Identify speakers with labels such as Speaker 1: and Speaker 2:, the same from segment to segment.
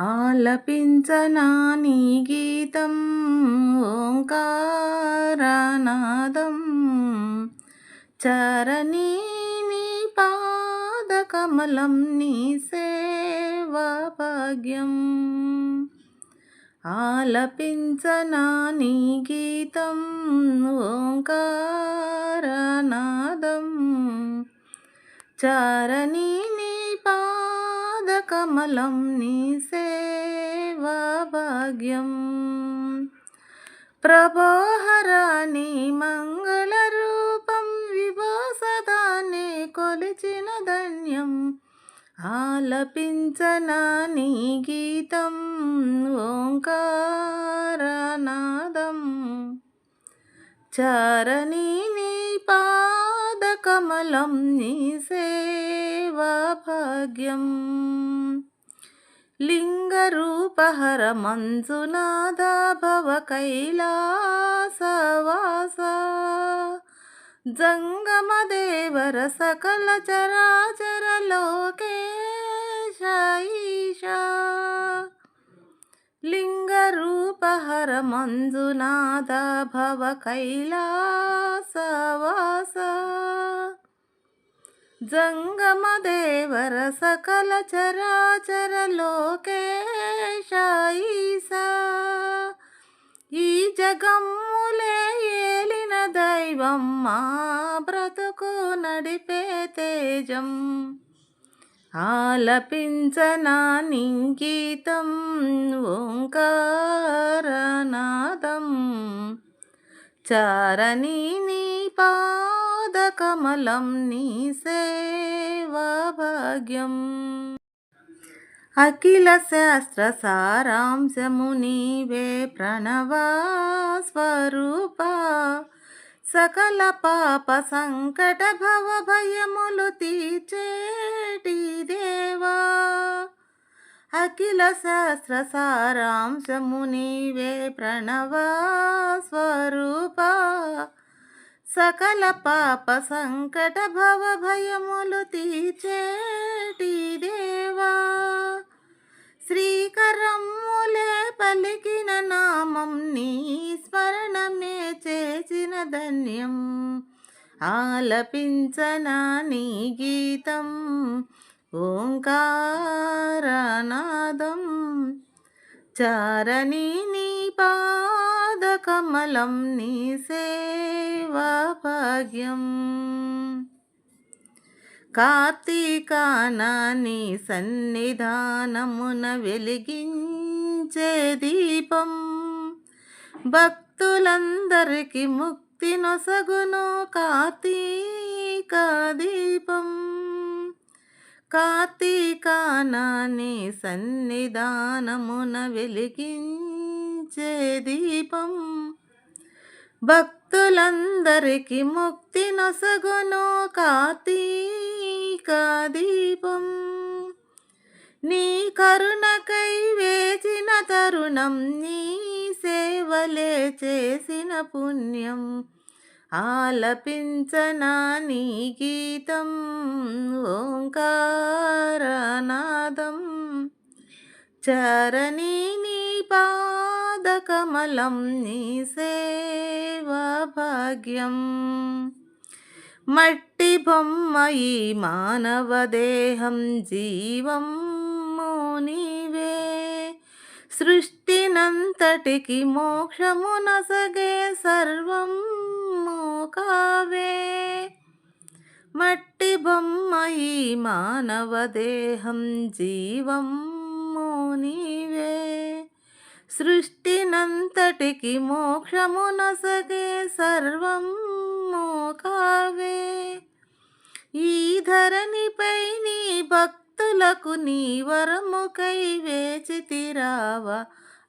Speaker 1: ఆలపించనా నీ గీతం ఓంకారనాదం. చరణీ నీ పాదకమలం నీ సేవా భాగ్యం ఆలపించనా నీ గీతం ఓంకారనాదం. చరణీ కమలం నీ సేవా భాగ్యం ప్రభోహరాణి మంగళరూపం విభోసదాన్ని కొలిచిన ధన్యం. ఆలపించనా నీ గీతం ఓంకారనాదం. చరణి నీ పాదకమలం నీ సేవా భాగ్యం లింగరూపహర మంజునాథ భవ కైలాసవాస జంగమదేవర సకల చరాచర లోకేశ లింగరూపహర మంజునాథ భవ కైలాసవాస జంగమదేవర సకల చరాచర లోకేశాయిసా. ఈ జగమ్ములే ఏలిన దైవం మా బ్రతుకు నడిపే తేజం. ఆలపించనా నింగీతం ఓంకారనాదం. చారణి నీ పా పాదకమలం నీ సేవాభాగ్యం. అఖిల శాస్త్ర సారాంశము నీవే ప్రణవా స్వరూప. సకల పాప సంకట భవ భయములు తీచేటి దేవా. అఖిల శాస్త్ర సారాంశము నీవే ప్రణవా స్వరూప. సకల పాప సంకట భవ భయములు తీచేటి దేవా. శ్రీకరములే పలికిన నామం నీ స్మరణమే చేసిన ధన్యం. ఆలపించనా నీ గీతం ఓంకారనాదం చారని నీ పాదకమలం నీ సేవా భాగ్యం కార్తీకానాని సన్నిధానమున వెలిగించే దీపం. భక్తులందరికీ ముక్తి నొసగును కార్తీక దీపం. కార్తీకానాని సన్నిధానమున వెలిగించే దీపం. భక్తులందరికీ ముక్తి నొసగును కార్తీక దీపం. నీ కరుణకై వేచిన తరుణం నీ సేవలే చేసిన పుణ్యం. ఆలపించనా నీ గీతం ఓంకారనాదం. చరణి నీ పాదకమలం నీ సేవా భాగ్యం మట్టి బొమ్మ ఈ మానవ దేహం జీవం మోనీ సృష్టినంతటికి మోక్షము నసగే సర్వం కావే మట్టి బొమ్మ ఈ మానవ దేహం జీవం నీవే సృష్టినంతటికి మోక్షము నసగే సర్వం కావే ఈ ధరణిపై నీ భక్తి భక్తులకు నీ వరముకై వేచితిరావ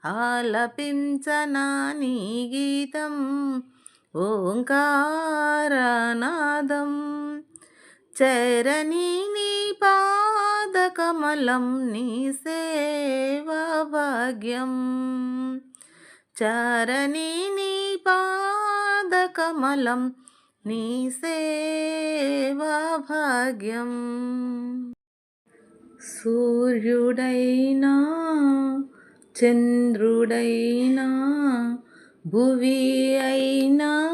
Speaker 1: ఆలపించనా నీ గీతం ఓంకారనాదం. చరణి నీ పాదకమలం నీ సేవా భాగ్యం. చరణి నీ పాదకమలం నీ సేవా భాగ్యం. సూర్యుడైనా చంద్రుడైనా భువి అయినా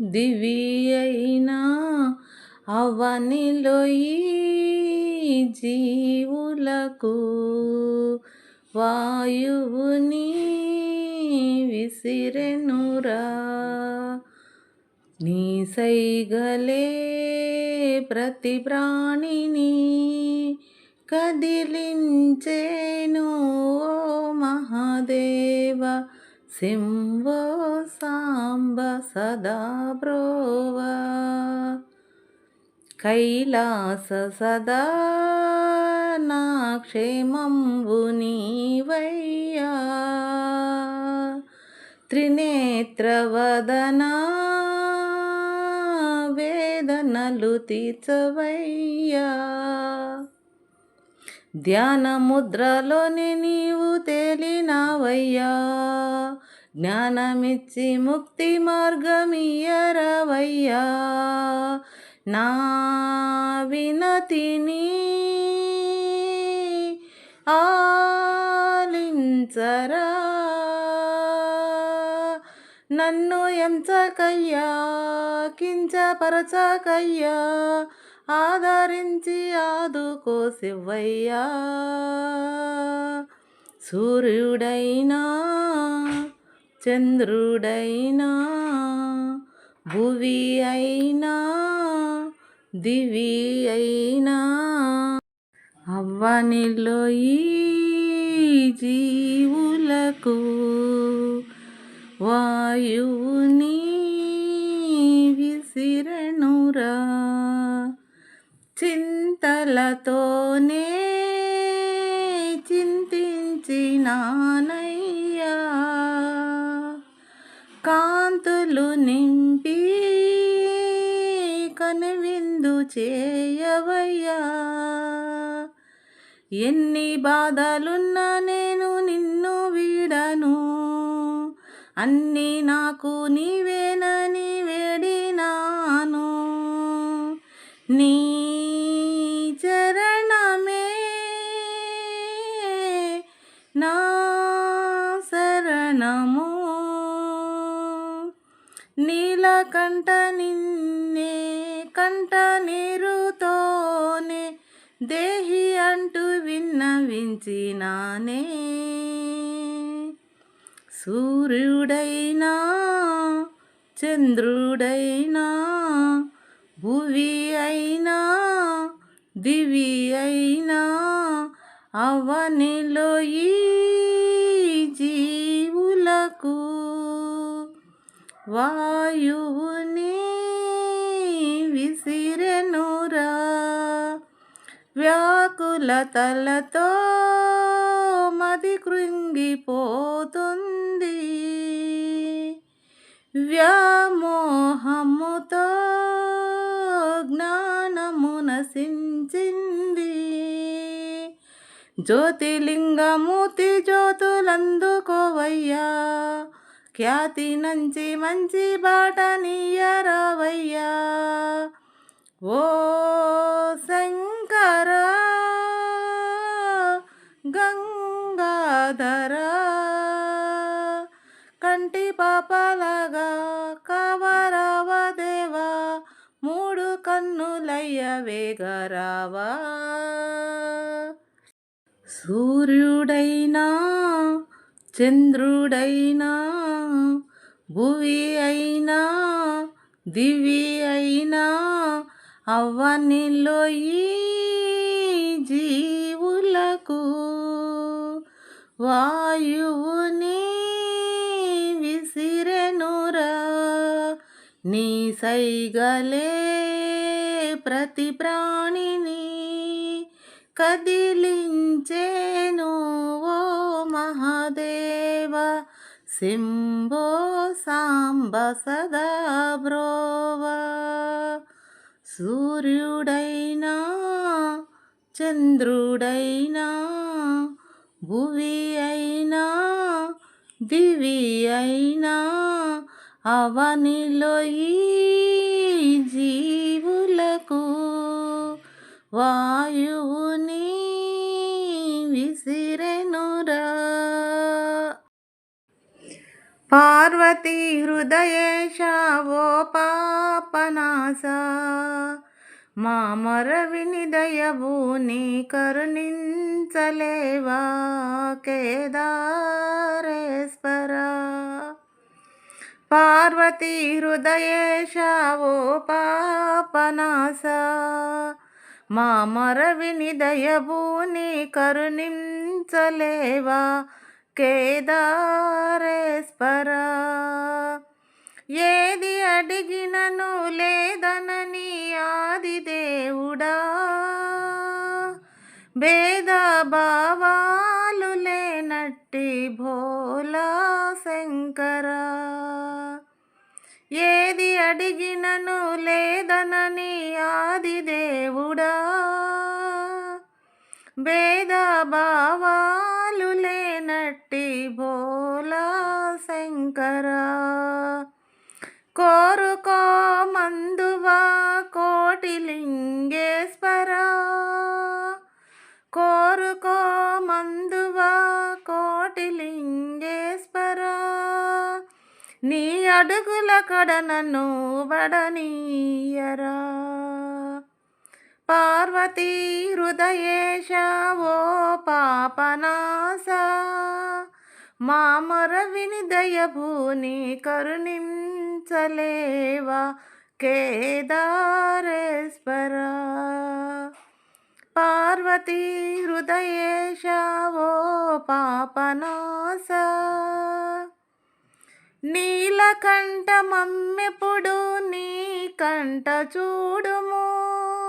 Speaker 1: దివి అయినా అవనిలోయి జీవులకు వాయువుని విసిరెనురా. నీ సైగలే ప్రతి ప్రాణిని కదిలించేను ఓ మహాదేవ! శంభో సాంబ సదా బ్రోవ! కైలాస సదా నా క్షేమంబు నీవయ్యా! త్రినేత్రవదనా వేదనలు తీర్చవయ్యా! ధ్యాన ముద్రలోని నీవు తేలినావయ్యా. జ్ఞానమిచ్చి ముక్తి మార్గమియరవయ్యా నా వినతిని ఆలించరా. నన్ను ఎంచకయ్యా కించపరచకయ్యా. ఆదరించి ఆదుకో శివయ్యా. సూర్యుడైనా చంద్రుడైనా భువి అయినా దివి అయినా అవ్వనిలో ఈ జీవులకు వాయువుని విసిరనురా. చింతలతోనే చింతించినానయ్యా. కాంతులు నింపి కనువిందు చేయవయ్యా. ఎన్ని బాధలున్నా నేను నిన్ను వీడను. అన్నీ నాకు నీవేనని వేడినాను. నీ కంట నిన్నే కంట నీరుతోనే దేహి అంటూ విన్నవించినానే. సూర్యుడైనా చంద్రుడైనా భువి అయినా దివి అయినా అవనిలో ఈ జీవులకు వాయువుని విసిరెనురా వ్యాకులతలతో మది కృంగిపోతుంది. వ్యామోహముతో జ్ఞానము నశించింది. జ్యోతిలింగమూర్తి జ్యోతులందుకోవయ్యా. ఖ్యాతి నుంచి మంచి బాట ఓ శంకర గంగాధర కంటి పాపలగా కవరవ దేవా. మూడు కన్నులయ్య వేగరావా. సూర్యుడైనా చంద్రుడైనా భువి అయినా దివి అయినా అవనిలో ఈ జీవులకు. వాయువుని విసిరెనురా నీ సైగలే ప్రతి ప్రాణిని కదిలించేను ఓ మహాదేవా. శంభో సాంబ సదా బ్రోవా సూర్యుడైనా చంద్రుడైనా భువి అయినా దివి అయినా అవనిలో ఈ జీవులకు వాయువు పార్వతీ హృదయేశ ఓ పాపనాస మా మొరవిని నీ కరుణించలేవా? కేదారేశ్వర. పార్వతీ హృదయేశ ఓ పాపనాస మా మొరవిని నీ కరుణించలేవా? కేదారేశ్వరా ఏది అడిగినను లేదనని ఆది దేవుడా. భేద భావాలు లేనట్టి భోలా శంకరా. ఏది అడిగినను లేదనని ఆది దేవుడా. భేద భావాలు నట్టి భోలా శంకరా. కోరుకో మందువా కోటిలింగేశ్వరా. కోరుకో మందువా కోటిలింగేశ్వరా. నీ అడుగుల కడనను వడనీయరా. పార్వతీ హృదయేశ ఓ పాపనాస మా మొరవిని దయభూని కరుణించలేవా? కేదారేశ్వర. పార్వతీ హృదయేశ ఓ పాపనాస నీలకంఠమమ్మెప్పుడు నీ కంట చూడుము.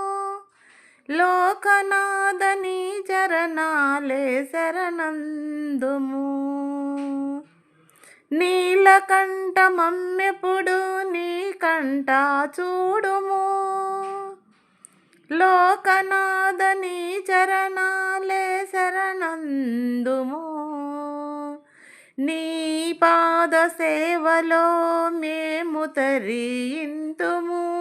Speaker 1: లోకనాథని చరణాలే శరణందుము. నీలకంఠ మమ్మెప్పుడు నీ కంట చూడుము. లోకనాథని చరణాలే శరణందుము. నీ పాద సేవలో మేము తరింతుము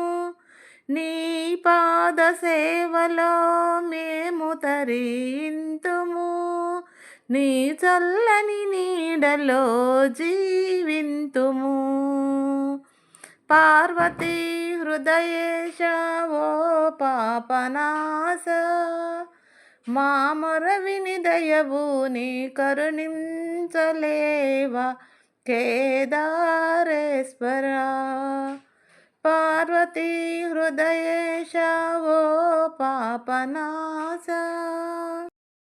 Speaker 1: నీ పాద సేవలో మేము తరింతుము. నీ చల్లని నీడలో జీవింతుము. పార్వతీ హృదయేశ ఓ పాపనాశ మా మొరవిని నీ కరుణించలేవా. కేదారేశ్వరా. पार्वती हृदये वो पापनास